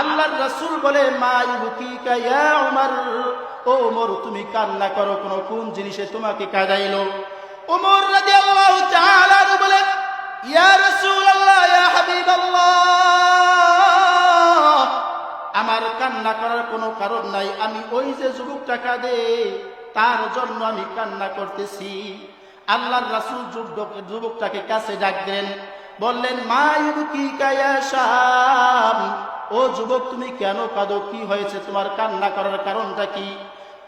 আল্লাহর রাসূল বলে ও ওমর তুমি কান্না করো, কোন কোন জিনিসে তোমাকে কাঁদাইলো? ওমর বলে, ইয়া আমার কান্না করার কোনো কারণ নাই, আমি ওই যে যুবকটা কাঁদে, তার জন্য আমি কান্না করতেছি। আল্লাহর রাসূল যুবক যুবকটাকে কাছে ডাক দেন বললেন শাম ও যুবক, তুমি কেন কাঁদো? কি হয়েছে? তোমার কান্না করার কারণটা কি?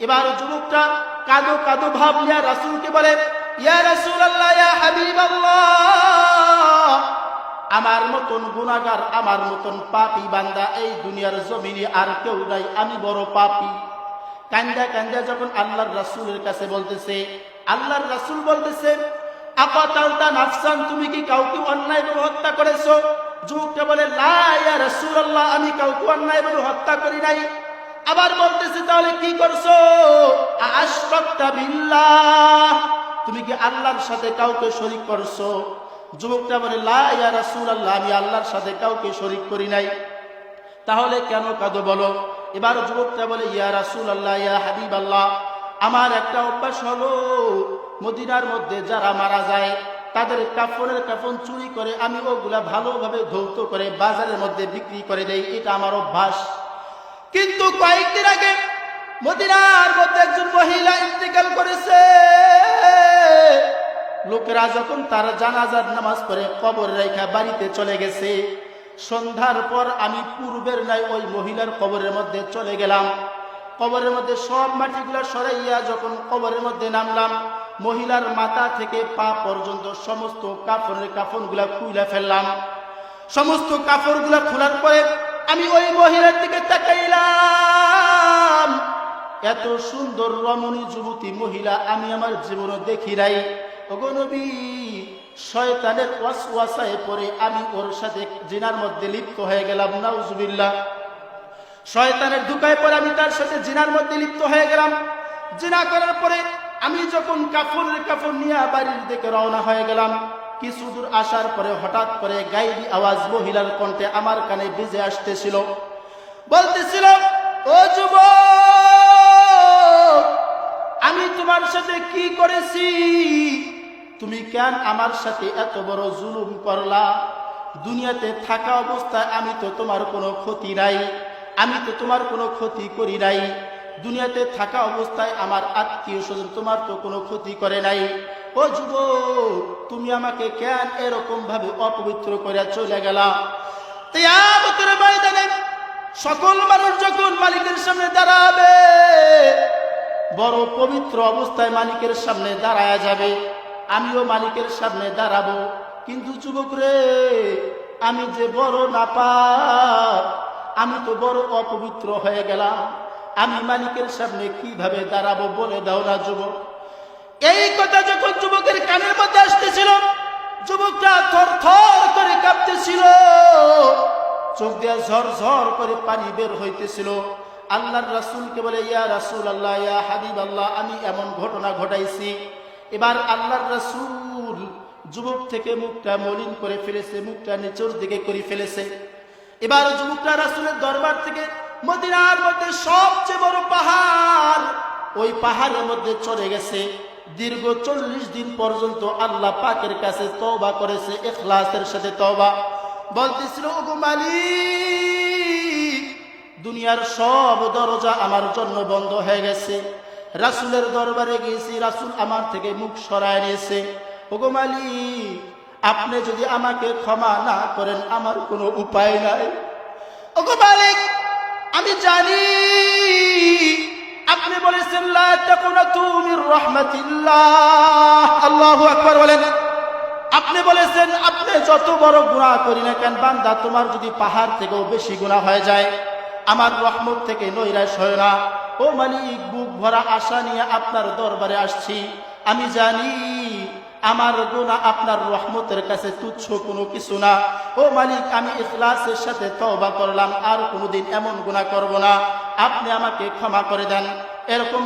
এবার যুবকটা কাঁদো কাঁদো ভাব নিয়ে রাসূলকে বলে, ইয়া রাসূলুল্লাহ, ইয়া হাবিবাল্লাহ, আমার মতন গুনাগার আমার মতন পাপি বান্দা এই দুনিয়ার জমিনে আর কেউ নাই, আমি বড় পাপি। কান্দা কান্দা যখন আল্লাহর রাসূলের কাছে বলতেছে, আল্লাহর রাসূল বলতেছে আপাতালতা নাফসান তুমি কি কাউকে অন্যায় ভাবে হত্যা করেছ? যুবকটা বলে, লা ইয়া রাসূলুল্লাহ, আমি কাউকে অন্যায় ভাবে হত্যা করি নাই। আবার বলতেছে, তাহলে কি করছ? আশরাকতা বিল্লাহ। তুমি কি আল্লাহর সাথে কাউকে শরীক করছ? যুবকটা বলে, লা ইয়া রাসূলুল্লাহ, আমি আল্লাহর সাথে কাউকে শরীক করি নাই। তাহলে কেন কাঁদো বলো? এবার যুবকটা বলে, ইয়া রাসুল আল্লাহ ইয়া হাবিব আল্লাহ আমার একটা অভ্যাস হলো, মদিনার মধ্যে যারা মারা যায়, তাদের কাফনের কাফন চুরি করে আমি ওগুলা ভালোভাবে ধৌত করে বাজারের মধ্যে বিক্রি করে দেই, এটা আমার অভ্যাস। কিন্তু কয়েকদিন আগে মদিনার মধ্যে একজন মহিলা ইন্তেকাল করেছে। লোকেরা যখন তার জানাজার নামাজ পড়ে, কবর রেখা বাড়িতে চলে গেছে। সন্ধ্যার পর আমি পূর্বের নাই ওই মহিলার কবরের মধ্যে চলে গেলাম। কবরের মধ্যে সব মাটিগুলো সরাইয়া যখন কবরের মধ্যে নামলাম, মহিলার মাথা থেকে পা পর্যন্ত সমস্ত কাফনের কাফনগুলা খুইলা ফেললাম। সমস্ত কাপড়গুলা খোলার পরে আমি ওই মহিলার দিকে তাকাইলাম। এত সুন্দর রমণী যুবতী মহিলা আমি আমার জীবনে দেখি নাই। নবী, শয়তানের ওয়াসওয়াসায় পরে আমি ওর সাথে জিনার মধ্যে লিপ্ত হয়ে গেলাম, নাউজুবিল্লাহ। শয়তানের ধুকায় পরে আমি তার সাথে জিনার মধ্যে লিপ্ত হয়ে গেলাম। জিনা করার পরে আমি যখন কাফনের কাফন নিয়ে বাড়ির দিকে রওনা হয়ে গেলাম, কিছু দূর আসার পরে হঠাৎ করে গাইবি আওয়াজ মহিলার কণ্ঠে আমার কানে বেজে আসতেছিল। বলতেছিল, ও যুবক, আমি তোমার সাথে কি করেছি? তুমি কেন আমার সাথে এত বড় জুলুম করলা? দুনিয়াতে থাকা অবস্থায় আমি তো তোমার কোনো ক্ষতি নাই। আমি তো তোমার কোনো ক্ষতি করি নাই। দুনিয়াতে থাকা অবস্থায় আমার আত্মীয় স্বজন তোমার তো কোনো ক্ষতি করে নাই। ও যুবক, তুমি আমাকে কেন এরকম ভাবে অপবিত্র করে চলে গেলা? সকল মানুষ যখন মালিকের সামনে দাঁড়াবে, বড় পবিত্র অবস্থায় মালিকের সামনে দাঁড়ায়া যাবে। আমিও মালিকের সামনে দাঁড়াবো। কিন্তু যুবক রে, আমি যে বড় নাপা আমি তো বড় অপবিত্র হয়ে গেলাম। আমি মালিকের সামনে কীভাবে দাঁড়াবো বলে দাও না, যুবক। এই কথা যখন যুবকের কানের মধ্যে আসতেছিল, যুবকটা থর থর করে কাঁপতেছিল। চোখ দিয়ে ঝর ঝর করে পানি বের হইতেছিল। আল্লাহর রাসূলকে বলে, ইয়া রাসুল আল্লাহ ইয়া হাবিব আল্লাহ আমি এমন ঘটনা ঘটাইছি। এবার আল্লাহর রাসূল যুবক থেকে মুখটা মলিন করে ফেলেছে, মুখটা নিচের দিকে করে ফেলেছে। এবার যুবকরা রাসুলের দরবার থেকে মদিনার মধ্যে সবচেয়ে বড় পাহাড়, ওই পাহাড়ের মধ্যে চলে গেছে। দীর্ঘ চল্লিশ দিন পর্যন্ত আল্লাহ পাকের কাছে তওবা করেছে এখলাসের সাথে তওবা। বলতেছিল, ওগো মালিক, দুনিয়ার সব দরজা আমার জন্য বন্ধ হয়ে গেছে। রাসুলের দরবারে গিয়েছি, রাসুল আমার থেকে মুখ সরায় নিয়েছে। ওগো মালিক আপনি যদি আমাকে ক্ষমা না করেন, আমার কোনো উপায় নাই। ওগো মালিক, আমি জানি, আপনি বলেছেন আল্লাহু বলেন। আপনি বলেছেন, আপনি যত বড় গুনাহ করি না কেন, বান্দা, তোমার যদি পাহাড় থেকেও বেশি গুনাহ হয়ে যায়, আমার রহমত থেকে নৈরাশ হয় না। ও মালিক, বুক ভরা আশা নিয়ে আপনার দরবারে আসছি। আমি জানি আমার গুণা আপনার রহমতের কাছে তুচ্ছ কোনো কিছু না। ও মালিক, আমি ইখলাসের সাথে তওবা করলাম, আর কোনোদিন এমন গুণা করব না। আপনি আমাকে ক্ষমা করে দেন। এরকম